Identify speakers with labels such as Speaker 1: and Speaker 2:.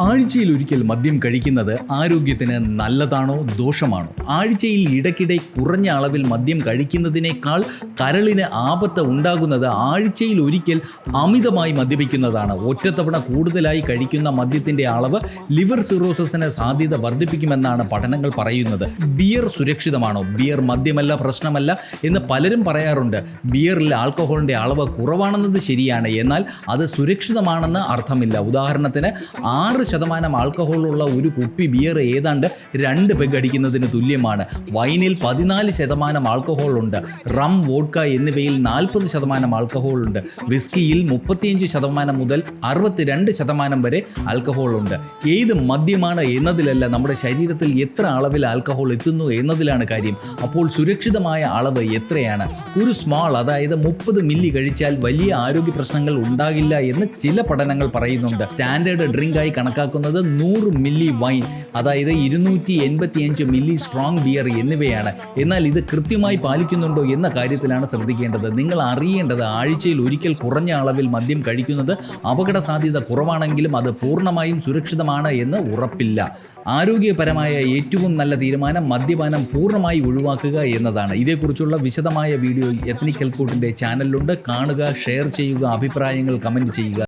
Speaker 1: ആഴ്ചയിൽ ഒരിക്കൽ മദ്യം കഴിക്കുന്നത് ആരോഗ്യത്തിന് നല്ലതാണോ ദോഷമാണോ? ആഴ്ചയിൽ ഇടയ്ക്കിടെ കുറഞ്ഞ അളവിൽ മദ്യം കഴിക്കുന്നതിനേക്കാൾ കരളിന് ആപത്ത് ഉണ്ടാകുന്നത് ആഴ്ചയിൽ ഒരിക്കൽ അമിതമായി മദ്യപിക്കുന്നതാണ്. ഒറ്റത്തവണ കൂടുതലായി കഴിക്കുന്ന മദ്യത്തിന്റെ അളവ് ലിവർ സിറോസിന് സാധ്യത വർദ്ധിപ്പിക്കുമെന്നാണ് പഠനങ്ങൾ പറയുന്നത്. ബിയർ സുരക്ഷിതമാണോ? ബിയർ മദ്യമല്ല പ്രശ്നമല്ല എന്ന് പലരും പറയാറുണ്ട്. ബിയറിൽ ആൽക്കഹോളിന്റെ അളവ് കുറവാണെന്നത് ശരിയാണ് എന്നാൽ അത് സുരക്ഷിതമാണെന്ന് അർത്ഥമില്ല. ഉദാഹരണത്തിന് ആറ് ശതമാനം ആൽക്കഹോൾ ഉള്ള ഒരു കുപ്പി ബിയർ ഏതാണ്ട് രണ്ട് പെഗ് അടിക്കുന്നതിന് തുല്യമാണ്. വൈനിൽ പതിനാല് ശതമാനം ആൽക്കഹോൾ ഉണ്ട് റം വോഡ്ക എന്നിവയിൽ നാൽപ്പത് ശതമാനം ആൽക്കഹോൾ ഉണ്ട് വിസ്കിയിൽ മുപ്പത്തിയഞ്ച് ശതമാനം മുതൽ അറുപത്തിരണ്ട് ശതമാനം വരെ ആൽക്കഹോൾ ഉണ്ട് ഏത് മദ്യമാണ് എന്നതിലല്ല നമ്മുടെ ശരീരത്തിൽ എത്ര അളവിൽ ആൽക്കഹോൾ എത്തുന്നു എന്നതിലാണ് കാര്യം. അപ്പോൾ സുരക്ഷിതമായ അളവ് എത്രയാണ്? ഒരു സ്മാൾ അതായത് മുപ്പത് മില്ലി കഴിച്ചാൽ വലിയ ആരോഗ്യ പ്രശ്നങ്ങൾ ഉണ്ടാകില്ല എന്ന് ചില പഠനങ്ങൾ പറയുന്നുണ്ട്. സ്റ്റാൻഡേർഡ് ഡ്രിങ്കായി കണക്കാക്കുന്നത് നൂറ് മില്ലി വൈൻ അതായത് ഇരുന്നൂറ്റി എൺപത്തിയഞ്ച് മില്ലി സ്ട്രോങ് ബിയർ എന്നിവയാണ്. എന്നാൽ ഇത് കൃത്യമായി പാലിക്കുന്നുണ്ടോ എന്ന കാര്യത്തിലാണ് ശ്രദ്ധിക്കേണ്ടത്. നിങ്ങൾ അറിയേണ്ടത് ആഴ്ചയിൽ ഒരിക്കൽ കുറഞ്ഞ അളവിൽ മദ്യം കഴിക്കുന്നത് അപകട സാധ്യത കുറവാണെങ്കിലും അത് പൂർണമായും സുരക്ഷിതമാണ് എന്ന് ഉറപ്പില്ല. ആരോഗ്യപരമായ ഏറ്റവും നല്ല തീരുമാനം മദ്യപാനം പൂർണമായി ഒഴിവാക്കുക എന്നതാണ്. ഇതേക്കുറിച്ചുള്ള വിശദമായ വീഡിയോ എത്നിക്കൽ കൂട്ടിന്റെ ചാനലിലുണ്ട് കാണുക ഷെയർ ചെയ്യുക അഭിപ്രായങ്ങൾ കമന്റ് ചെയ്യുക.